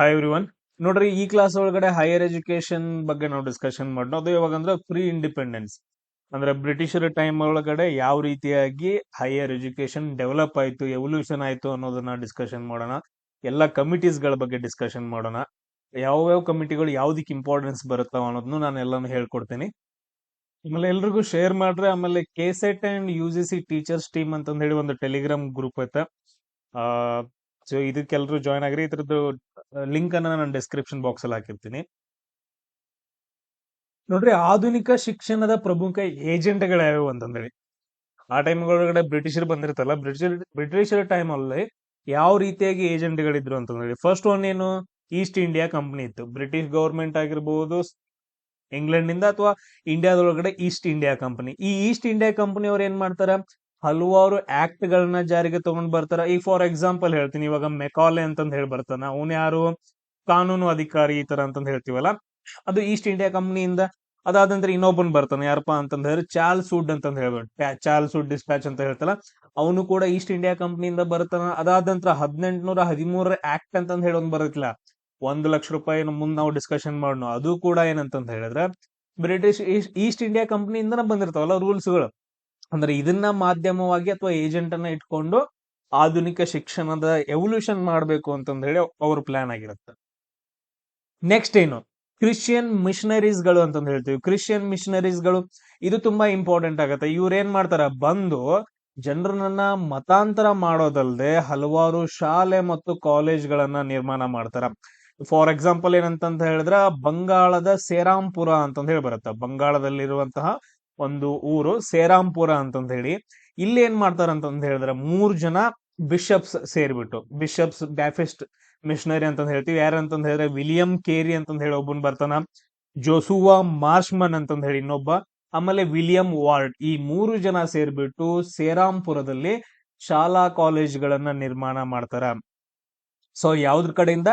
Hi every one ನೋಡ್ರಿ, ಈ class ಒಳಗಡೆ ಹೈಯರ್ ಎಜುಕೇಶನ್ ಬಗ್ಗೆ ನಾವು ಡಿಸ್ಕಷನ್ ಮಾಡೋಣ ಅದು ಯಾವಾಗ ಅಂದ್ರೆ ಪ್ರೀ ಇಂಡಿಪೆಂಡೆನ್ಸ್ ಅಂದ್ರೆ ಬ್ರಿಟಿಷರ ಟೈಮ್ ಒಳಗಡೆ ಯಾವ ರೀತಿಯಾಗಿ ಹೈಯರ್ ಎಜುಕೇಶನ್ ಡೆವಲಪ್ ಆಯ್ತು ಎವಲ್ಯೂಷನ್ ಆಯ್ತು ಅನ್ನೋದನ್ನ ಡಿಸ್ಕಷನ್ ಮಾಡೋಣ. ಎಲ್ಲ ಕಮಿಟೀಸ್ಗಳ ಬಗ್ಗೆ ಡಿಸ್ಕಷನ್ ಮಾಡೋಣ. ಯಾವ್ಯಾವ ಕಮಿಟಿಗಳು ಯಾವ್ದಕ್ಕೆ ಇಂಪಾರ್ಟೆನ್ಸ್ ಬರುತ್ತಾವ ಅನ್ನೋದನ್ನು ನಾನು ಎಲ್ಲಾನು ಹೇಳ್ಕೊಡ್ತೀನಿ. ಆಮೇಲೆ ಎಲ್ರಿಗೂ ಶೇರ್ ಮಾಡ್ರೆ, ಆಮೇಲೆ K SET and U G C teachers team ಅಂತಂದ್ ಹೇಳಿ ಒಂದು ಟೆಲಿಗ್ರಾಮ್ ಗ್ರೂಪ್ ಐತೆ. ಸೊ ಇದಕ್ಕೆಲ್ಲರೂ ಜಾಯ್ನ್ ಆಗ್ರಿ. ಇದ್ರದ್ದು ಲಿಂಕ್ ಅನ್ನ ನಾನು ಡಿಸ್ಕ್ರಿಪ್ಷನ್ ಬಾಕ್ಸ್ ಅಲ್ಲಿ ಹಾಕಿರ್ತೀನಿ. ನೋಡ್ರಿ, ಆಧುನಿಕ ಶಿಕ್ಷಣದ ಪ್ರಮುಖ ಏಜೆಂಟ್ಗಳು ಯಾವ್ಯಾವು ಅಂತಂದೇಳಿ ಆ ಟೈಮ್ ಒಳಗಡೆ ಬ್ರಿಟಿಷರು ಬಂದಿರ್ತಲ್ಲ ಬ್ರಿಟಿಷರ್, ಬ್ರಿಟಿಷರ ಟೈಮ್ ಅಲ್ಲಿ ಯಾವ ರೀತಿಯಾಗಿ ಏಜೆಂಟ್ಗಳಿದ್ರು ಅಂತಂದ್ರೆ. ಫಸ್ಟ್ ಒನ್ ಏನು? ಈಸ್ಟ್ ಇಂಡಿಯಾ ಕಂಪನಿ ಇತ್ತು. ಬ್ರಿಟಿಷ್ ಗವರ್ಮೆಂಟ್ ಆಗಿರ್ಬೋದು ಇಂಗ್ಲೆಂಡ್ನಿಂದ ಅಥವಾ ಇಂಡಿಯಾದೊಳಗಡೆ ಈಸ್ಟ್ ಇಂಡಿಯಾ ಕಂಪನಿ ಈ ಈಸ್ಟ್ ಇಂಡಿಯಾ ಕಂಪನಿ ಅವ್ರು ಏನ್ ಮಾಡ್ತಾರ? ಹಲವಾರು ಆಕ್ಟ್ ಗಳನ್ನ ಜಾರಿಗೆ ತಗೊಂಡ್ ಬರ್ತಾರ. ಈಗ ಫಾರ್ ಎಕ್ಸಾಂಪಲ್ ಹೇಳ್ತೀನಿ. ಇವಾಗ ಮೆಕಾಲೆ ಅಂತಂದ್ ಹೇಳಿ ಬರ್ತಾನ. ಅವನ್ ಯಾರು? ಕಾನೂನು ಅಧಿಕಾರಿ ಈ ತರ ಅಂತಂದ್ ಹೇಳ್ತೀವಲ್ಲ? ಅದು ಈಸ್ಟ್ ಇಂಡಿಯಾ ಕಂಪ್ನಿಯಿಂದ ಅದಾದ ನಂತರ ಇನ್ನೊಬ್ಬನ್ ಬರ್ತಾನೆ. ಯಾರಪ್ಪ ಅಂತಂದ್ ಹೇಳಿ ಚಾರ್ಲ್ಸ್ ವುಡ್ ಅಂತಂದ್ ಹೇಳ್ಬೋದು ಚಾರ್ಲ್ಸ್ ವುಡ್ ಡಿಸ್ಪ್ಯಾಚ್ ಅಂತ ಹೇಳ್ತಲ್ಲ. ಅವನು ಕೂಡ ಈಸ್ಟ್ ಇಂಡಿಯಾ ಕಂಪ್ನಿಯಿಂದ ಬರ್ತಾನ. ಅದಾದ ನಂತರ ಹದಿನೆಂಟುನೂರ ಹದಿಮೂರರ ಆಕ್ಟ್ ಅಂತಂದ್ ಹೇಳಿ ಒಂದ್ ಬರತ್ತಿಲ್ಲ. ಒಂದು ಲಕ್ಷ ರೂಪಾಯಿ ಮುಂದ್ ನಾವು ಡಿಸ್ಕಷನ್ ಮಾಡೋಣ ಅದು ಕೂಡ ಏನಂತಂದ್ ಹೇಳಿದ್ರೆ ಬ್ರಿಟಿಷ್ ಈಸ್ಟ್ ಇಂಡಿಯಾ ಕಂಪ್ನಿಯಿಂದ ಬಂದಿರ್ತಾವಲ್ಲ ರೂಲ್ಸ್ಗಳು. ಅಂದ್ರೆ ಇದನ್ನ ಮಾಧ್ಯಮವಾಗಿ ಅಥವಾ ಏಜೆಂಟ್ ಅನ್ನ ಇಟ್ಕೊಂಡು ಆಧುನಿಕ ಶಿಕ್ಷಣದ ಎವಲ್ಯೂಷನ್ ಮಾಡಬೇಕು ಅಂತಂದ ಹೇಳಿ ಅವ್ರ ಪ್ಲಾನ್ ಆಗಿರುತ್ತೆ. ನೆಕ್ಸ್ಟ್ ಏನು? ಕ್ರಿಶ್ಚಿಯನ್ ಮಿಷನರೀಸ್ಗಳು ಅಂತಂದು ಹೇಳ್ತೀವಿ. ಕ್ರಿಶ್ಚಿಯನ್ ಮಿಷನರೀಸ್ಗಳು, ಇದು ತುಂಬಾ ಇಂಪಾರ್ಟೆಂಟ್ ಆಗತ್ತೆ. ಇವ್ರು ಏನ್ ಮಾಡ್ತಾರ? ಬಂದು ಜನರನ್ನ ಮತಾಂತರ ಮಾಡೋದಲ್ಲದೆ ಹಲವಾರು ಶಾಲೆ ಮತ್ತು ಕಾಲೇಜ್ಗಳನ್ನ ನಿರ್ಮಾಣ ಮಾಡ್ತಾರ. ಫಾರ್ ಎಕ್ಸಾಂಪಲ್ ಏನಂತಂತ ಹೇಳಿದ್ರ ಬಂಗಾಳದ ಸೇರಾಂಪುರ ಅಂತಂದ್ ಹೇಳಿ ಬರುತ್ತೆ. ಬಂಗಾಳದಲ್ಲಿರುವಂತಹ ಒಂದು ಊರು ಸೇರಾಂಪುರ ಅಂತಂದ ಹೇಳಿ ಇಲ್ಲಿ ಏನ್ ಮಾಡ್ತಾರ ಅಂತಂದ ಹೇಳಿದ್ರೆ ಮೂರ್ ಜನ ಬಿಷಪ್ಸ್ ಸೇರ್ಬಿಟ್ಟು ಬಿಷಪ್ಸ್ ಬ್ಯಾಫಿಸ್ಟ್ ಮಿಷನರಿ ಅಂತ ಹೇಳ್ತೀವಿ. ಯಾರಂತಂದ ಹೇಳಿದ್ರೆ ವಿಲಿಯಂ ಕೇರಿ ಅಂತಂದ ಹೇಳಿ ಒಬ್ಬನ್ ಬರ್ತಾನ. ಜೋಸುವಾ ಮಾರ್ಷ್ಮನ್ ಅಂತಂದ ಹೇಳಿ ಇನ್ನೊಬ್ಬ. ಆಮೇಲೆ ವಿಲಿಯಂ ವಾರ್ಡ್ ಈ ಮೂರು ಜನ ಸೇರ್ಬಿಟ್ಟು ಸೇರಾಂಪುರದಲ್ಲಿ ಶಾಲಾ ಕಾಲೇಜ್ಗಳನ್ನ ನಿರ್ಮಾಣ ಮಾಡ್ತಾರ. ಸೊ ಯಾವ್ದ್ರ ಕಡೆಯಿಂದ?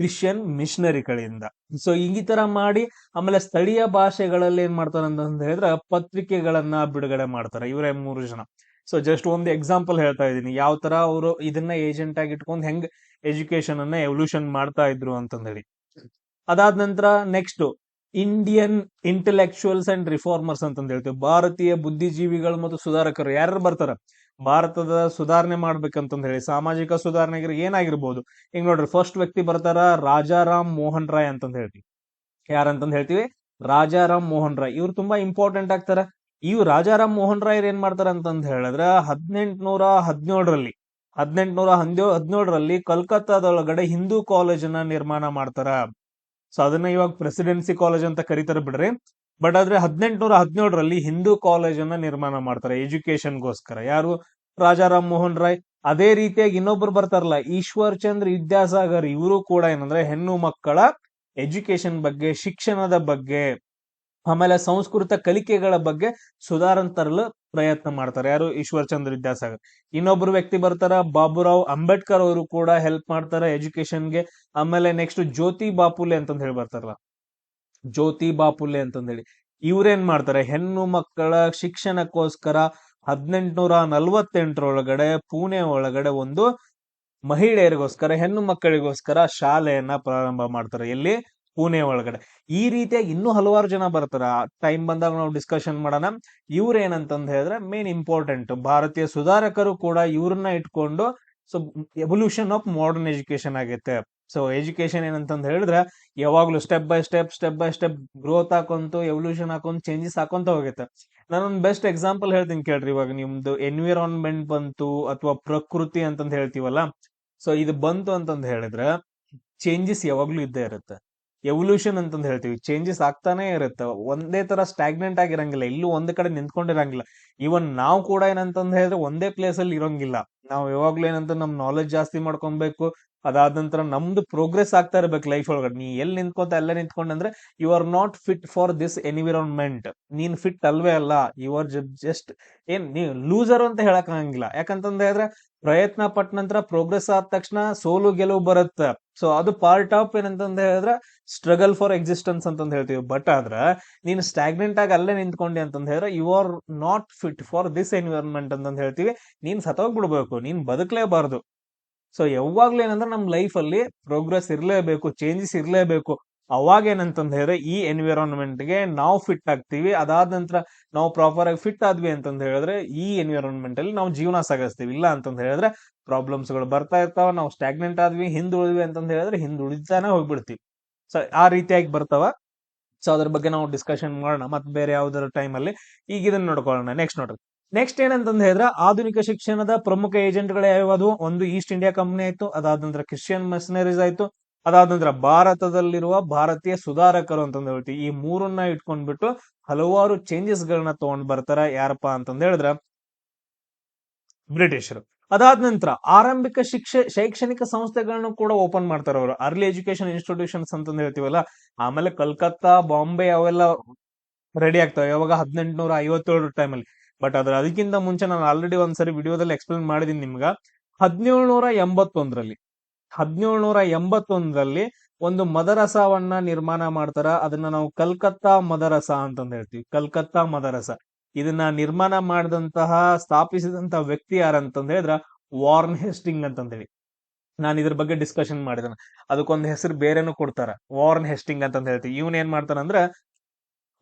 ಕ್ರಿಶ್ಚಿಯನ್ ಮಿಷನರಿ ಕಡೆಯಿಂದ. ಸೊ ಈ ತರ ಮಾಡಿ ಆಮೇಲೆ ಸ್ಥಳೀಯ ಭಾಷೆಗಳಲ್ಲಿ ಏನ್ ಮಾಡ್ತಾರ ಅಂತ ಹೇಳಿದ್ರೆ ಪತ್ರಿಕೆಗಳನ್ನ ಬಿಡುಗಡೆ ಮಾಡ್ತಾರೆ ಇವರೇ ಮೂರು ಜನ. ಸೊ ಜಸ್ಟ್ ಒಂದು ಎಕ್ಸಾಂಪಲ್ ಹೇಳ್ತಾ ಇದ್ದೀನಿ. ಯಾವ ತರ ಅವರು ಇದನ್ನ ಏಜೆಂಟ್ ಆಗಿ ಇಟ್ಕೊಂಡು ಹೆಂಗ್ ಎಜುಕೇಶನ್ ಅನ್ನ ಎವಲ್ಯೂಷನ್ ಮಾಡ್ತಾ ಇದ್ರು ಅಂತಂದೇಳಿ. ಅದಾದ ನಂತರ next Indian intellectuals and reformers ಅಂತಂದ್ ಹೇಳ್ತೀವಿ. ಭಾರತೀಯ ಬುದ್ಧಿಜೀವಿಗಳು ಮತ್ತು ಸುಧಾರಕರು ಯಾರು ಬರ್ತಾರ? ಭಾರತದ ಸುಧಾರಣೆ ಮಾಡ್ಬೇಕಂತಂದ್ ಹೇಳಿ, ಸಾಮಾಜಿಕ ಸುಧಾರಣೆಗೆ ಏನಾಗಿರ್ಬೋದು? ಈಗ ನೋಡ್ರಿ ಫಸ್ಟ್ ವ್ಯಕ್ತಿ ಬರ್ತಾರ ರಾಜಾರಾಮ್ ಮೋಹನ್ ರಾಯ್ ಅಂತಂದ್ ಹೇಳ್ತೀವಿ. ಯಾರಂತಂದ್ ಹೇಳ್ತೀವಿ? ರಾಜಾರಾಮ್ ಮೋಹನ್ ರಾಯ್. ಇವ್ರು ತುಂಬಾ ಇಂಪಾರ್ಟೆಂಟ್ ಆಗ್ತಾರ. ಇವ್ ರಾಜಾರಾಮ್ ಮೋಹನ್ ರಾಯ್ ಏನ್ ಮಾಡ್ತಾರ ಅಂತಂದ್ ಹೇಳಿದ್ರ, ಹದಿನೆಂಟುನೂರ ಹದಿನೇಳರಲ್ಲಿ ಹದಿನೆಂಟುನೂರ ಹದಿನೇಳು ಹದಿನೇಳರಲ್ಲಿ ಕಲ್ಕತ್ತಾದೊಳಗಡೆ ಹಿಂದೂ ಕಾಲೇಜನ್ನ ನಿರ್ಮಾಣ ಮಾಡ್ತಾರ. ಸೊ ಅದನ್ನ ಇವಾಗ ಪ್ರೆಸಿಡೆನ್ಸಿ ಕಾಲೇಜ್ ಅಂತ ಕರೀತಾರ ಬಿಡ್ರಿ. ಬಟ್ ಆದ್ರೆ ಹದಿನೆಂಟುನೂರ ಹದಿನೇಳರಲ್ಲಿ ಹಿಂದೂ ಕಾಲೇಜ್ ಅನ್ನ ನಿರ್ಮಾಣ ಮಾಡ್ತಾರೆ ಎಜುಕೇಶನ್ಗೋಸ್ಕರ ಯಾರು? ರಾಜಾರಾಮ್ ಮೋಹನ್ ರಾಯ್. ಅದೇ ರೀತಿಯಾಗಿ ಇನ್ನೊಬ್ರು ಬರ್ತಾರಲ್ಲ, ಈಶ್ವರ್ ಚಂದ್ರ, ವಿದ್ಯಾಸಾಗರ್, ಇವರು ಕೂಡ ಏನಂದ್ರೆ ಹೆಣ್ಣು ಮಕ್ಕಳ ಎಜುಕೇಶನ್ ಬಗ್ಗೆ, ಶಿಕ್ಷಣದ ಬಗ್ಗೆ, ಆಮೇಲೆ ಸಂಸ್ಕೃತ ಕಲಿಕೆಗಳ ಬಗ್ಗೆ ಸುಧಾರಣೆ ತರಲು ಪ್ರಯತ್ನ ಮಾಡ್ತಾರೆ. ಯಾರು? ಈಶ್ವರ್ ಚಂದ್ರ, ವಿದ್ಯಾಸಾಗರ್. ಇನ್ನೊಬ್ರು ವ್ಯಕ್ತಿ ಬರ್ತಾರ, ಬಾಬುರಾವ್ ಅಂಬೇಡ್ಕರ್ ಅವರು ಕೂಡ ಹೆಲ್ಪ್ ಮಾಡ್ತಾರೆ ಎಜುಕೇಶನ್ಗೆ ಆಮೇಲೆ ನೆಕ್ಸ್ಟ್ ಜ್ಯೋತಿ ಬಾಪುಲೆ ಅಂತಂದ್ ಹೇಳಿ ಬರ್ತಾರಲ್ಲ ಜ್ಯೋತಿ ಬಾಪುಲೆ ಅಂತಂದೇಳಿ, ಇವ್ರೇನ್ ಮಾಡ್ತಾರೆ? ಹೆಣ್ಣು ಮಕ್ಕಳ ಶಿಕ್ಷಣಕ್ಕೋಸ್ಕರ ಹದಿನೆಂಟುನೂರ ನಲ್ವತ್ತೆಂಟರೊಳಗಡೆ, ಪುಣೆ ಒಳಗಡೆ ಒಂದು ಮಹಿಳೆಯರಿಗೋಸ್ಕರ, ಹೆಣ್ಣು ಮಕ್ಕಳಿಗೋಸ್ಕರ ಶಾಲೆಯನ್ನ ಪ್ರಾರಂಭ ಮಾಡ್ತಾರೆ ಎಲ್ಲಿ ಪುಣೆ ಒಳಗಡೆ. ಈ ರೀತಿಯಾಗಿ ಇನ್ನೂ ಹಲವಾರು ಜನ ಬರ್ತಾರ. ಟೈಮ್ ಬಂದಾಗ ನಾವು ಡಿಸ್ಕಷನ್ ಮಾಡೋಣ. ಇವ್ರೇನಂತಂದ ಹೇಳಿದ್ರೆ ಮೇನ್ ಇಂಪಾರ್ಟೆಂಟ್ ಭಾರತೀಯ ಸುಧಾರಕರು ಕೂಡ ಇವ್ರನ್ನ ಇಟ್ಕೊಂಡು so evolution of modern education ಆಗೈತೆ. ಸೊ ಎಜುಕೇಶನ್ ಏನಂತಂದ್ ಹೇಳಿದ್ರೆ, ಯಾವಾಗ್ಲೂ step by step step by step growth ಹಾಕೊಂತು evolution ಹಾಕೊಂತ ಚೇಂಜಸ್ ಹಾಕೊಂತ ಹೋಗುತ್ತೆ. ನಾನೊಂದು ಬೆಸ್ಟ್ ಎಕ್ಸಾಂಪಲ್ ಹೇಳ್ತೀನಿ ಕೇಳ್ರಿ ಇವಾಗ. ನಿಮ್ದು ಎನ್ವಿರಾನ್ಮೆಂಟ್ ಬಂತು ಅಥವಾ ಪ್ರಕೃತಿ ಅಂತಂದ್ ಹೇಳ್ತೀವಲ್ಲ? ಸೊ ಇದು ಬಂತು ಅಂತಂದ್ ಹೇಳಿದ್ರೆ ಚೇಂಜಸ್ ಯಾವಾಗ್ಲೂ ಇದ್ದೇ ಇರುತ್ತೆ. ಎವಲ್ಯೂಷನ್ ಅಂತಂದ್ ಹೇಳ್ತೀವಿ. ಚೇಂಜಸ್ ಆಗ್ತಾನೆ ಇರುತ್ತೆ. ಒಂದೇ ತರ ಸ್ಟಾಗ್ನೆಂಟ್ ಆಗಿರಂಗಿಲ್ಲ. ಇಲ್ಲೂ ಒಂದ್ ಕಡೆ ನಿಂತ್ಕೊಂಡಿರಂಗಿಲ್ಲ. ಇವನ್ ನಾವು ಕೂಡ ಏನಂತಂದ್ ಹೇಳಿದ್ರೆ ಒಂದೇ ಪ್ಲೇಸ್ ಅಲ್ಲಿ ಇರೋಂಗಿಲ್ಲ. ನಾವು ಯಾವಾಗ್ಲೂ ಏನಂತ, ನಮ್ ನಾಲೆಜ್ ಜಾಸ್ತಿ ಮಾಡ್ಕೊಬೇಕು ಅದಾದ ನಂತರ ನಮ್ದು ಪ್ರೋಗ್ರೆಸ್ ಆಗ್ತಾ ಇರ್ಬೇಕು ಲೈಫ್ ಒಳಗಡೆ. ನೀ ಎಲ್ಲಿ ನಿಂತ್ಕೊಂತ ಎಲ್ಲ ನಿಂತ್ಕೊಂಡಂದ್ರೆ you are not fit for this environment ನೀನ್ ಫಿಟ್ ಅಲ್ವೇ ಅಲ್ಲ. ಯು ಆರ್ ಜಸ್ಟ್ ಏನ್, ನೀ ಲೂಸರ್ ಅಂತ ಹೇಳಕ್ ಆಗಂಗಿಲ್ಲ. ಯಾಕಂತಂದ್ರೆ ಹೇಳಿದ್ರೆ ಪ್ರಯತ್ನ ಪಟ್ಟ ನಂತರ ಪ್ರೋಗ್ರೆಸ್ ಆದ ತಕ್ಷಣ ಸೋಲು ಗೆಲುವು ಬರುತ್ತೆ. ಸೊ ಅದು ಪಾರ್ಟ್ ಆಫ್ ಏನಂತಂದ ಹೇಳಿದ್ರೆ ಸ್ಟ್ರಗಲ್ ಫಾರ್ ಎಕ್ಸಿಸ್ಟೆನ್ಸ್ ಅಂತಂದ ಹೇಳ್ತೀವಿ. ಬಟ್ ಆದ್ರ, ನೀನ್ ಸ್ಟಾಗ್ನೆಂಟ್ ಆಗಿ ಅಲ್ಲೇ ನಿಂತ್ಕೊಂಡಿ ಅಂತಂದ ಹೇಳಿದ್ರೆ you are not fit for this environment ಅಂತಂದ ಹೇಳ್ತೀವಿ. ನೀನ್ ಸತ್ತೋಗ್ಬಿಡ್ಬೇಕು. ನೀನ್ ಬದುಕಲೇಬಾರ್ದು. ಸೊ ಯಾವಾಗ್ಲೂ ಏನಂದ್ರೆ ನಮ್ಮ ಲೈಫ್ ಅಲ್ಲಿ ಪ್ರೋಗ್ರೆಸ್ ಇರ್ಲೇಬೇಕು ಚೇಂಜಸ್ ಇರ್ಲೇಬೇಕು. ಅವಾಗ ಏನಂತಂದ್ ಹೇಳಿದ್ರೆ ಈ ಎನ್ವಿರಾನ್ಮೆಂಟ್ಗೆ ನಾವು ಫಿಟ್ ಆಗ್ತೀವಿ. ಅದಾದ ನಂತರ ನಾವು ಪ್ರಾಪರ್ ಆಗಿ ಫಿಟ್ ಆದ್ವಿ ಅಂತಂದ್ ಹೇಳಿದ್ರೆ ಈ ಎನ್ವಿರಾನ್ಮೆಂಟ್ ಅಲ್ಲಿ ನಾವು ಜೀವನ ಸಾಗಿಸ್ತೀವಿ. ಇಲ್ಲ ಅಂತಂದ್ ಹೇಳಿದ್ರೆ ಪ್ರಾಬ್ಲಮ್ಸ್ಗಳು ಬರ್ತಾ ಇರ್ತಾವ, ನಾವು ಸ್ಟಾಗ್ನೆಂಟ್ ಆದ್ವಿ, ಹಿಂದುಳಿದ್ವಿ ಅಂತಂದ್ ಹೇಳಿದ್ರೆ ಹಿಂದುಳಿತಾನೆ ಹೋಗ್ಬಿಡ್ತೀವಿ. ಸೊ ಆ ರೀತಿಯಾಗಿ ಬರ್ತಾವ. ಸೊ ಅದ್ರ ಬಗ್ಗೆ ನಾವು ಡಿಸ್ಕಷನ್ ಮಾಡೋಣ. ಮತ್ತೆ ಬೇರೆ ಯಾವ್ದಾದ್ರು ಟೈಮ್ ಅಲ್ಲಿ ಈಗ ಇದನ್ನ ನೋಡ್ಕೊಳ್ಳೋಣ. ನೆಕ್ಸ್ಟ್ ನೋಡ್ರಿ. ನೆಕ್ಸ್ಟ್ ಏನಂತಂದ್ರೆ ಹೇಳಿದ್ರೆ, ಆಧುನಿಕ ಶಿಕ್ಷಣದ ಪ್ರಮುಖ ಏಜೆಂಟ್ಗಳು ಯಾವ್ಯಾವುದು? ಒಂದು ಈಸ್ಟ್ ಇಂಡಿಯಾ ಕಂಪನಿ ಆಯ್ತು, ಅದಾದ ನಂತರ ಕ್ರಿಶ್ಚಿಯನ್ ಮಿಷನರೀಸ್ ಆಯ್ತು, ಅದಾದ ನಂತರ ಭಾರತದಲ್ಲಿರುವ ಭಾರತೀಯ ಸುಧಾರಕರು ಅಂತಂದ್ ಹೇಳ್ತೀವಿ. ಈ ಮೂರನ್ನ ಇಟ್ಕೊಂಡ್ಬಿಟ್ಟು ಹಲವಾರು ಚೇಂಜಸ್ ಗಳನ್ನ ತಗೊಂಡ್ ಬರ್ತಾರ. ಯಾರಪ್ಪ ಅಂತಂದ್ ಹೇಳಿದ್ರ, ಬ್ರಿಟಿಷರು. ಅದಾದ ನಂತರ ಆರಂಭಿಕ ಶಿಕ್ಷೆ, ಶೈಕ್ಷಣಿಕ ಸಂಸ್ಥೆಗಳನ್ನು ಕೂಡ ಓಪನ್ ಮಾಡ್ತಾರೆ ಅವರು. ಅರ್ಲಿ ಎಜುಕೇಶನ್ ಇನ್ಸ್ಟಿಟ್ಯೂಷನ್ಸ್ ಅಂತಂದ್ ಹೇಳ್ತೀವಲ್ಲ, ಆಮೇಲೆ ಕಲ್ಕತ್ತಾ, ಬಾಂಬೆ ಅವೆಲ್ಲ ರೆಡಿ ಆಗ್ತಾವೆ. ಯಾವಾಗ ಹದಿನೆಂಟುನೂರ ಐವತ್ತೇಳು ಟೈಮಲ್ಲಿ ಬಟ್ ಅದ್ರ ಅದಕ್ಕಿಂತ ಮುಂಚೆ ನಾನು ಆಲ್ರೆಡಿ ಒಂದ್ಸರಿ ವಿಡಿಯೋದಲ್ಲಿ ಎಕ್ಸ್ಪ್ಲೇನ್ ಮಾಡಿದೀನಿ ನಿಮ್ಗ. ಹದಿನೇಳ್ನೂರ ಎಂಬತ್ತೊಂದರಲ್ಲಿ ಹದಿನೇಳ್ನೂರ ಎಂಬತ್ತೊಂದರಲ್ಲಿ ಒಂದು ಮದರಸವನ್ನ ನಿರ್ಮಾಣ ಮಾಡ್ತಾರ. ಅದನ್ನ ನಾವು ಕಲ್ಕತ್ತಾ ಮದರಸ ಅಂತಂದು ಹೇಳ್ತೀವಿ. ಕಲ್ಕತ್ತಾ ಮದರಸ. ಇದನ್ನ ನಿರ್ಮಾಣ ಮಾಡಿದಂತಹ ಸ್ಥಾಪಿಸಿದಂತಹ ವ್ಯಕ್ತಿ ಯಾರಂತಂದ್ ಹೇಳಿದ್ರ, ವಾರ್ನ್ ಹೆಸ್ಟಿಂಗ್ ಅಂತಂದೇಳಿ ನಾನು ಇದ್ರ ಬಗ್ಗೆ ಡಿಸ್ಕಷನ್ ಮಾಡಿದನ. ಅದಕ್ಕೊಂದು ಹೆಸರು ಬೇರೆನೂ ಕೊಡ್ತಾರ. ವಾರ್ನ್ ಹೆಸ್ಟಿಂಗ್ ಅಂತಂದ್ ಹೇಳ್ತೀವಿ. ಇವನ್ ಏನ್ ಮಾಡ್ತಾನಂದ್ರ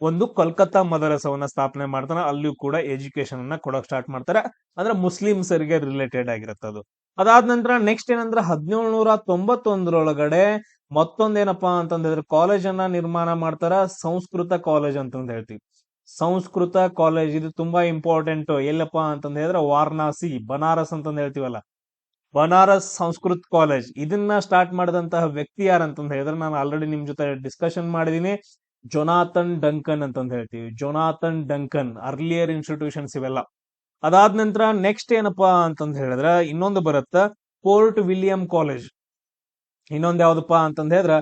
ಒಂದು ಕೋಲ್ಕತ್ತಾ ಮದರಸವನ್ನ ಸ್ಥಾಪನೆ ಮಾಡ್ತಾನೆ, ಅಲ್ಲಿಯೂ ಕೂಡ ಎಜುಕೇಶನ್ ಅನ್ನ ಕೊಡಕ್ ಸ್ಟಾರ್ಟ್ ಮಾಡ್ತಾರೆ. ಅಂದ್ರೆ ಮುಸ್ಲಿಮ್ಸರಿಗೆ ರಿಲೇಟೆಡ್ ಆಗಿರುತ್ತೆ ಅದು. ಅದಾದ ನಂತರ ನೆಕ್ಸ್ಟ್ ಏನಂದ್ರೆ ಹದಿನೇಳ್ನೂರ ತೊಂಬತ್ತೊಂದರೊಳಗಡೆ ಮತ್ತೊಂದೇನಪ್ಪಾ ಅಂತಂದ್ರೆ ಕಾಲೇಜ್ ಅನ್ನ ನಿರ್ಮಾಣ ಮಾಡ್ತಾರ ಸಂಸ್ಕೃತ ಕಾಲೇಜ್ ಅಂತ ಹೇಳ್ತೀವಿ. ಸಂಸ್ಕೃತ ಕಾಲೇಜ್ ಇದು ತುಂಬಾ ಇಂಪಾರ್ಟೆಂಟ್ ಎಲ್ಲಪ್ಪ ಅಂತಂದ್ರೆ ಹೇಳಿದ್ರೆ ವಾರಣಾಸಿ, ಬನಾರಸ್ ಅಂತಂದ್ ಹೇಳ್ತೀವಲ್ಲ. ಬನಾರಸ್ ಸಂಸ್ಕೃತ್ ಕಾಲೇಜ್ ಇದನ್ನ ಸ್ಟಾರ್ಟ್ ಮಾಡಿದಂತಹ ವ್ಯಕ್ತಿ ಯಾರಂತಂದ್ ಹೇಳಿದ್ರೆ ನಾನು ಆಲ್ರೆಡಿ ನಿಮ್ ಜೊತೆ ಡಿಸ್ಕಷನ್ ಮಾಡಿದೀನಿ. ಜೊನಾಥನ್ ಡಂಕನ್ ಅಂತಂದು ಹೇಳ್ತೀವಿ. ಜೊನಾಥನ್ ಡಂಕನ್ ಅರ್ಲಿಯರ್ ಇನ್ಸ್ಟಿಟ್ಯೂಷನ್ಸ್ ಇವೆಲ್ಲ. ಅದಾದ ನಂತರ ನೆಕ್ಸ್ಟ್ ಏನಪ್ಪಾ ಅಂತಂದು ಹೇಳಿದ್ರೆ ಇನ್ನೊಂದು ಬರುತ್ತ, ಪೋರ್ಟ್ ವಿಲಿಯಂ ಕಾಲೇಜ್. ಇನ್ನೊಂದು ಯಾವ್ದಪ್ಪ ಅಂತಂದು ಹೇಳಿದ್ರ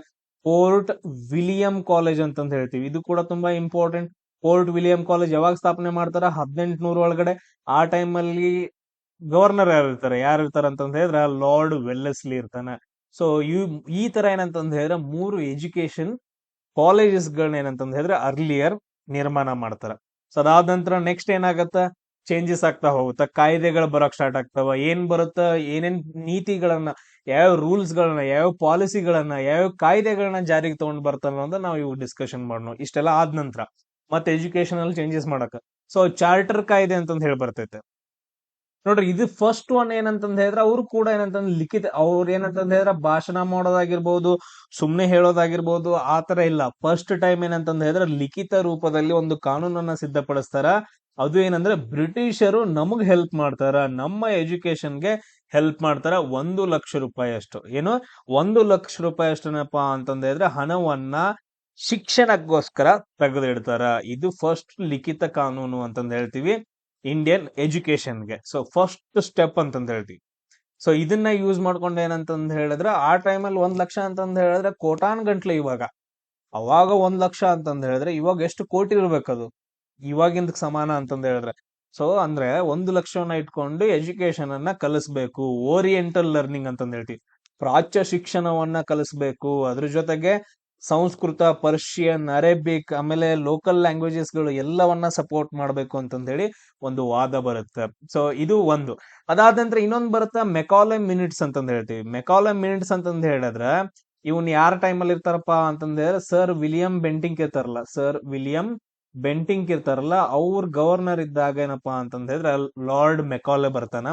ಪೋರ್ಟ್ ವಿಲಿಯಂ ಕಾಲೇಜ್ ಅಂತಂದು ಹೇಳ್ತೀವಿ. ಇದು ಕೂಡ ತುಂಬಾ ಇಂಪಾರ್ಟೆಂಟ್ ಪೋರ್ಟ್ ವಿಲಿಯಂ ಕಾಲೇಜ್ ಯಾವಾಗ ಸ್ಥಾಪನೆ ಮಾಡ್ತಾರ? ಹದಿನೆಂಟುನೂರ ಒಳಗಡೆ. ಆ ಟೈಮ್ ಅಲ್ಲಿ ಗವರ್ನರ್ ಯಾರು ಇರ್ತಾರೆ ಯಾರು ಇರ್ತಾರೆ ಅಂತಂದು ಹೇಳಿದ್ರೆ ಲಾರ್ಡ್ ವೆಲ್ಲೆಸ್ಲಿ ಇರ್ತಾನೆ. ಸೊ ಈ ತರ ಏನಂತಂದು ಹೇಳಿದ್ರೆ ಮೂರು ಎಜುಕೇಶನ್ ಕಾಲೇಜಸ್ ಗಳನ್ನ ಏನಂತ ಹೇಳಿದ್ರೆ ಅರ್ಲಿಯರ್ ನಿರ್ಮಾಣ ಮಾಡ್ತಾರ. ಸೊ ಅದಾದ ನಂತರ ನೆಕ್ಸ್ಟ್ ಏನಾಗತ್ತ? ಚೇಂಜಸ್ ಆಗ್ತಾ ಹೋಗುತ್ತ. ಕಾಯ್ದೆಗಳು ಬರೋಕ್ ಸ್ಟಾರ್ಟ್ ಆಗ್ತಾವ. ಏನ್ ಬರುತ್ತ? ಏನೇನ್ ನೀತಿಗಳನ್ನ ಯಾವ ರೂಲ್ಸ್ ಗಳನ್ನ ಯಾವ ಪಾಲಿಸಿಗಳನ್ನ ಯಾವ ಕಾಯ್ದೆಗಳನ್ನ ಜಾರಿಗೆ ತಗೊಂಡ್ ಬರ್ತಾರ ಅಂತ ನಾವು ಇವಾಗ ಡಿಸ್ಕಷನ್ ಮಾಡೋಣ ಇಷ್ಟೆಲ್ಲ ಆದ ನಂತರ. ಮತ್ತೆ ಎಜುಕೇಶನ್ ಅಲ್ಲಿ ಚೇಂಜಸ್ ಮಾಡಕ. ಸೊ ಚಾರ್ಟರ್ ಕಾಯ್ದೆ ಅಂತಂದ್ ಹೇಳಿ ಬರ್ತೈತೆ. ನೋಡ್ರಿ, ಇದು ಫಸ್ಟ್ ಒನ್ ಏನಂತಂದ್ ಹೇಳಿದ್ರೆ ಅವ್ರು ಕೂಡ ಏನಂತಂದ್ ಲಿಖಿತ, ಅವ್ರ ಏನಂತಂದ್ ಹೇಳಿದ್ರೆ ಭಾಷಣ ಮಾಡೋದಾಗಿರ್ಬೋದು, ಸುಮ್ನೆ ಹೇಳೋದಾಗಿರ್ಬೋದು ಆತರ ಇಲ್ಲ. ಫಸ್ಟ್ ಟೈಮ್ ಏನಂತಂದ್ ಹೇಳಿದ್ರೆ ಲಿಖಿತ ರೂಪದಲ್ಲಿ ಒಂದು ಕಾನೂನನ್ನ ಸಿದ್ಧಪಡಿಸ್ತಾರ. ಅದು ಏನಂದ್ರೆ ಬ್ರಿಟಿಷರು ನಮಗ್ ಹೆಲ್ಪ್ ಮಾಡ್ತಾರ, ನಮ್ಮ ಎಜುಕೇಶನ್ಗೆ ಹೆಲ್ಪ್ ಮಾಡ್ತಾರ ಒಂದು ಲಕ್ಷ ರೂಪಾಯಿ ಅಷ್ಟು. ಏನು? ಒಂದು ಲಕ್ಷ ರೂಪಾಯಿ ಅಷ್ಟೇನಪ್ಪಾ ಅಂತಂದ್ ಹೇಳಿದ್ರೆ ಹಣವನ್ನ ಶಿಕ್ಷಣಕ್ಕೋಸ್ಕರ ತೆಗೆದಿಡ್ತಾರ. ಇದು ಫಸ್ಟ್ ಲಿಖಿತ ಕಾನೂನು ಅಂತಂದ್ ಹೇಳ್ತೀವಿ. ಇಂಡಿಯನ್ ಎಜುಕೇಶನ್ಗೆ ಸೊ ಫಸ್ಟ್ ಸ್ಟೆಪ್ ಅಂತಂದು ಹೇಳ್ತೀವಿ. ಸೊ ಇದನ್ನ ಯೂಸ್ ಮಾಡ್ಕೊಂಡು ಏನಂತಂದು ಹೇಳಿದ್ರೆ, ಆ ಟೈಮಲ್ಲಿ ಒಂದ್ ಲಕ್ಷ ಅಂತಂದು ಹೇಳಿದ್ರೆ ಕೋಟಾನ್ ಗಂಟ್ಲೆ ಇವಾಗ. ಅವಾಗ ಒಂದ್ ಲಕ್ಷ ಅಂತಂದು ಹೇಳಿದ್ರೆ ಇವಾಗ ಎಷ್ಟು ಕೋಟಿ ಇರ್ಬೇಕದು? ಇವಾಗಿಂದ ಸಮಾನ ಅಂತಂದು ಹೇಳಿದ್ರೆ. ಸೊ ಅಂದ್ರೆ ಒಂದು ಲಕ್ಷವನ್ನ ಇಟ್ಕೊಂಡು ಎಜುಕೇಷನ್ ಅನ್ನ ಕಲಿಸ್ಬೇಕು. ಓರಿಯೆಂಟಲ್ ಲರ್ನಿಂಗ್ ಅಂತಂದು ಹೇಳ್ತೀವಿ. ಪ್ರಾಚ್ಯ ಶಿಕ್ಷಣವನ್ನ ಕಲಿಸ್ಬೇಕು. ಅದ್ರ ಜೊತೆಗೆ ಸಂಸ್ಕೃತ, ಪರ್ಷಿಯನ್, ಅರೇಬಿಕ್, ಆಮೇಲೆ ಲೋಕಲ್ ಲ್ಯಾಂಗ್ವೇಜಸ್ಗಳು ಎಲ್ಲವನ್ನ ಸಪೋರ್ಟ್ ಮಾಡಬೇಕು ಅಂತಂದೇಳಿ ಒಂದು ವಾದ ಬರುತ್ತೆ. ಸೊ ಇದು ಒಂದು. ಅದಾದ ನಂತರ ಇನ್ನೊಂದು ಬರುತ್ತೆ ಮೆಕಾಲೆ ಮಿನಿಟ್ಸ್ ಅಂತಂದು ಹೇಳ್ತೀವಿ. ಮೆಕಾಲೆ ಮಿನಿಟ್ಸ್ ಅಂತಂದು ಹೇಳಿದ್ರೆ, ಇವನ್ ಯಾರ ಟೈಮಲ್ಲಿ ಇರ್ತಾರಪ್ಪ ಅಂತಂದ್ರೆ ಸರ್ ವಿಲಿಯಂ ಬೆಂಟಿಂಗ್ ಇರ್ತಾರಲ್ಲ, ಸರ್ ವಿಲಿಯಂ ಬೆಂಟಿಂಗ್ ಇರ್ತಾರಲ್ಲ, ಅವ್ರ ಗವರ್ನರ್ ಇದ್ದಾಗ ಏನಪ್ಪಾ ಅಂತಂದ್ ಹೇಳಿದ್ರೆ, ಲಾರ್ಡ್ ಮೆಕಾಲೆ ಬರ್ತಾನ.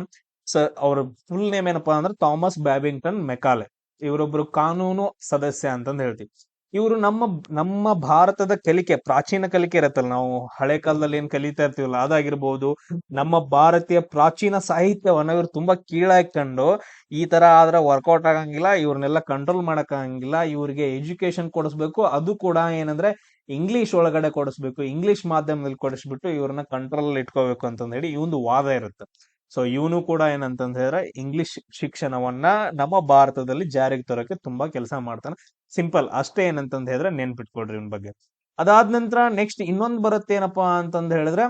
ಸರ್ ಅವ್ರ ಫುಲ್ ನೇಮ್ ಏನಪ್ಪಾ ಅಂದ್ರೆ, ಥಾಮಸ್ ಬ್ಯಾಬಿಂಗ್ಟನ್ ಮೆಕಾಲೆ. ಇವರೊಬ್ರು ಕಾನೂನು ಸದಸ್ಯ ಅಂತಂದು ಹೇಳ್ತೀವಿ. ಇವರು ನಮ್ಮ ನಮ್ಮ ಭಾರತದ ಕಲಿಕೆ, ಪ್ರಾಚೀನ ಕಲಿಕೆ ಇರತ್ತಲ್ಲ, ನಾವು ಹಳೆ ಕಾಲದಲ್ಲಿ ಏನ್ ಕಲಿತಾ ಇರ್ತೀವಲ್ಲ, ಅದಾಗಿರ್ಬೋದು. ನಮ್ಮ ಭಾರತೀಯ ಪ್ರಾಚೀನ ಸಾಹಿತ್ಯವನ್ನ ಇವ್ರು ತುಂಬಾ ಕೀಳಾಕೊಂಡು ಈ ತರ ಆದ್ರೆ ವರ್ಕೌಟ್ ಆಗಂಗಿಲ್ಲ, ಇವ್ರನ್ನೆಲ್ಲ ಕಂಟ್ರೋಲ್ ಮಾಡಕ್ಕಾಗಂಗಿಲ್ಲ, ಇವ್ರಿಗೆ ಎಜುಕೇಶನ್ ಕೊಡಿಸ್ಬೇಕು. ಅದು ಕೂಡ ಏನಂದ್ರೆ ಇಂಗ್ಲಿಷ್ ಒಳಗಡೆ ಕೊಡಿಸ್ಬೇಕು ಇಂಗ್ಲಿಷ್ ಮಾಧ್ಯಮದಲ್ಲಿ ಕೊಡಿಸ್ಬಿಟ್ಟು ಇವ್ರನ್ನ ಕಂಟ್ರೋಲ್ ಇಟ್ಕೋಬೇಕು ಅಂತಂದ್ ಹೇಳಿ ಒಂದು ವಾದ ಇರುತ್ತೆ. ಸೊ ಇವನು ಕೂಡ ಏನಂತಂದ್ರೆ ಹೇಳಿದ್ರೆ ಇಂಗ್ಲಿಷ್ ಶಿಕ್ಷಣವನ್ನ ನಮ್ಮ ಭಾರತದಲ್ಲಿ ಜಾರಿಗೆ ತರೋಕೆ ತುಂಬಾ ಕೆಲಸ ಮಾಡ್ತಾನೆ. ಸಿಂಪಲ್ ಅಷ್ಟೇ ಏನಂತಂದ್ರೆ ಹೇಳಿದ್ರೆ ನೆನ್ಪಿಟ್ಕೊಡ್ರಿ ಇವನ್ ಬಗ್ಗೆ. ಅದಾದ ನಂತರ ನೆಕ್ಸ್ಟ್ ಇನ್ನೊಂದ್ ಬರುತ್ತೆ ಏನಪ್ಪಾ ಅಂತಂದ ಹೇಳಿದ್ರೆ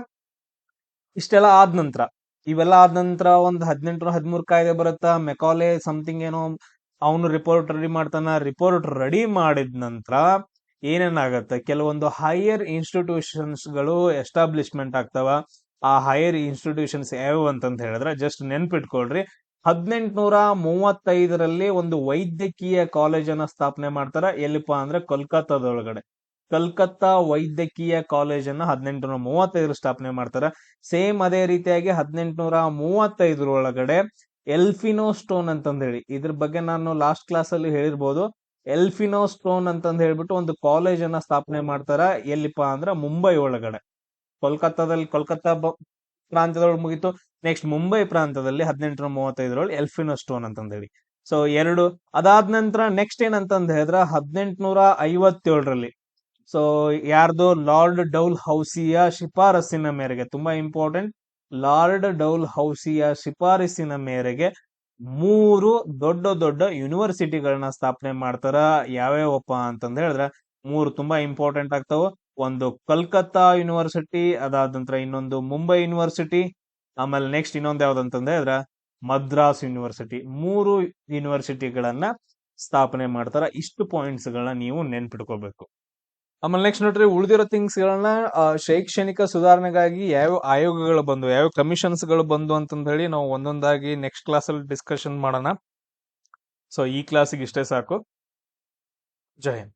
ಇಷ್ಟೆಲ್ಲ ಆದ ನಂತರ. ಇವೆಲ್ಲ ಆದ ನಂತರ ಒಂದ್ ಹದಿನೆಂಟು ಹದಿಮೂರು ಕಾಯ್ದೆ ಬರುತ್ತಾ? ಮೆಕಾಲೆ ಸಮಥಿಂಗ್ ಏನೋ ಅವನು ರಿಪೋರ್ಟ್ ರೆಡಿ ಮಾಡ್ತಾನ. ರಿಪೋರ್ಟ್ ರೆಡಿ ಮಾಡಿದ ನಂತರ ಏನೇನಾಗತ್ತೆ? ಕೆಲವೊಂದು ಹೈಯರ್ ಇನ್ಸ್ಟಿಟ್ಯೂಷನ್ಸ್ಗಳು ಎಸ್ಟಾಬ್ಲಿಷ್ಮೆಂಟ್ ಆಗ್ತಾವ. ಆ ಹೈಯರ್ ಇನ್ಸ್ಟಿಟ್ಯೂಷನ್ಸ್ ಯಾವ್ಯಾವ ಅಂತಂತ ಹೇಳಿದ್ರೆ ಜಸ್ಟ್ ನೆನ್ಪಿಟ್ಕೊಳ್ರಿ. ಹದಿನೆಂಟುನೂರ ಮೂವತ್ತೈದರಲ್ಲಿ ಒಂದು ವೈದ್ಯಕೀಯ ಕಾಲೇಜನ್ನ ಸ್ಥಾಪನೆ ಮಾಡ್ತಾರೆ. ಎಲ್ಲಿಪ್ಪ ಅಂದ್ರೆ ಕೋಲ್ಕತ್ತಾದೊಳಗಡೆ. ಕಲ್ಕತ್ತಾ ವೈದ್ಯಕೀಯ ಕಾಲೇಜನ್ನ ಹದಿನೆಂಟುನೂರ ಮೂವತ್ತೈದರ ಸ್ಥಾಪನೆ ಮಾಡ್ತಾರೆ. ಸೇಮ್ ಅದೇ ರೀತಿಯಾಗಿ ಹದಿನೆಂಟುನೂರ ಮೂವತ್ತೈದರೊಳಗಡೆ ಎಲ್ಫಿನೋ ಸ್ಟೋನ್ ಅಂತಂದ್ ಹೇಳಿ. ಇದ್ರ ಬಗ್ಗೆ ನಾನು ಲಾಸ್ಟ್ ಕ್ಲಾಸ್ ಅಲ್ಲಿ ಹೇಳಿರ್ಬೋದು. ಎಲ್ಫಿನೋ ಸ್ಟೋನ್ ಅಂತಂದ್ ಹೇಳ್ಬಿಟ್ಟು ಒಂದು ಕಾಲೇಜನ್ನ ಸ್ಥಾಪನೆ ಮಾಡ್ತಾರ. ಎಲ್ಲಿಪ್ಪ ಅಂದ್ರೆ ಮುಂಬೈ ಒಳಗಡೆ ಕೋಲ್ಕತ್ತಾದಲ್ಲಿ, ಕೋಲ್ಕತ್ತಾ ಪ್ರಾಂತದೊಳಗೆ ಮುಗಿತು. ನೆಕ್ಸ್ಟ್ ಮುಂಬೈ ಪ್ರಾಂತದಲ್ಲಿ ಹದಿನೆಂಟುನೂರ ಮೂವತ್ತೈದರೊಳಗೆ ಎಲ್ಫಿನೋ ಸ್ಟೋನ್ ಅಂತಂದ ಹೇಳಿ ಸೊ ಎರಡು, ಅದಾದ ನಂತರ ನೆಕ್ಸ್ಟ್ ಏನಂತಂದ ಹೇಳಿದ್ರ ಹದಿನೆಂಟುನೂರ ಐವತ್ತೇಳರಲ್ಲಿ. ಸೊ ಯಾರ್ದು? ಲಾರ್ಡ್ ಡೌಲ್ ಹೌಸಿಯ ಶಿಫಾರಸ್ಸಿನ ಮೇರೆಗೆ, ತುಂಬಾ ಇಂಪಾರ್ಟೆಂಟ್ ಲಾರ್ಡ್ ಡೌಲ್ ಹೌಸಿಯ ಶಿಫಾರಸ್ಸಿನ ಮೇರೆಗೆ ಮೂರು ದೊಡ್ಡ ದೊಡ್ಡ ಯೂನಿವರ್ಸಿಟಿಗಳನ್ನ ಸ್ಥಾಪನೆ ಮಾಡ್ತಾರ. ಯಾವ್ಯಾವಪ್ಪ ಅಂತಂದ ಹೇಳಿದ್ರೆ, ಮೂರು ತುಂಬಾ ಇಂಪಾರ್ಟೆಂಟ್ ಆಗ್ತಾವ. ಒಂದು ಕಲ್ಕತ್ತಾ ಯೂನಿವರ್ಸಿಟಿ, ಅದಾದ ನಂತರ ಇನ್ನೊಂದು ಮುಂಬೈ ಯೂನಿವರ್ಸಿಟಿ, ಆಮೇಲೆ ನೆಕ್ಸ್ಟ್ ಇನ್ನೊಂದು ಯಾವ್ದಂತಂದ್ರೆ ಅದರ ಮದ್ರಾಸ್ ಯೂನಿವರ್ಸಿಟಿ. ಮೂರು ಯೂನಿವರ್ಸಿಟಿಗಳನ್ನ ಸ್ಥಾಪನೆ ಮಾಡ್ತಾರ. ಇಷ್ಟು ಪಾಯಿಂಟ್ಸ್ ಗಳನ್ನ ನೀವು ನೆನ್ಪಿಟ್ಕೋಬೇಕು. ಆಮೇಲೆ ನೆಕ್ಸ್ಟ್ ನೋಡ್ರಿ, ಉಳಿದಿರೋ ಥಿಂಗ್ಸ್ ಗಳನ್ನ ಶೈಕ್ಷಣಿಕ ಸುಧಾರಣೆಗಾಗಿ ಯಾವ ಆಯೋಗಗಳು ಬಂದು ಯಾವ ಕಮಿಷನ್ಸ್ಗಳು ಬಂದು ಅಂತಂದ ಹೇಳಿ ನಾವು ಒಂದೊಂದಾಗಿ ನೆಕ್ಸ್ಟ್ ಕ್ಲಾಸ್ ಅಲ್ಲಿ ಡಿಸ್ಕಷನ್ ಮಾಡೋಣ. ಸೊ ಈ ಕ್ಲಾಸಿಗೆ ಇಷ್ಟೇ ಸಾಕು. ಜೈ ಹಿಂದ್.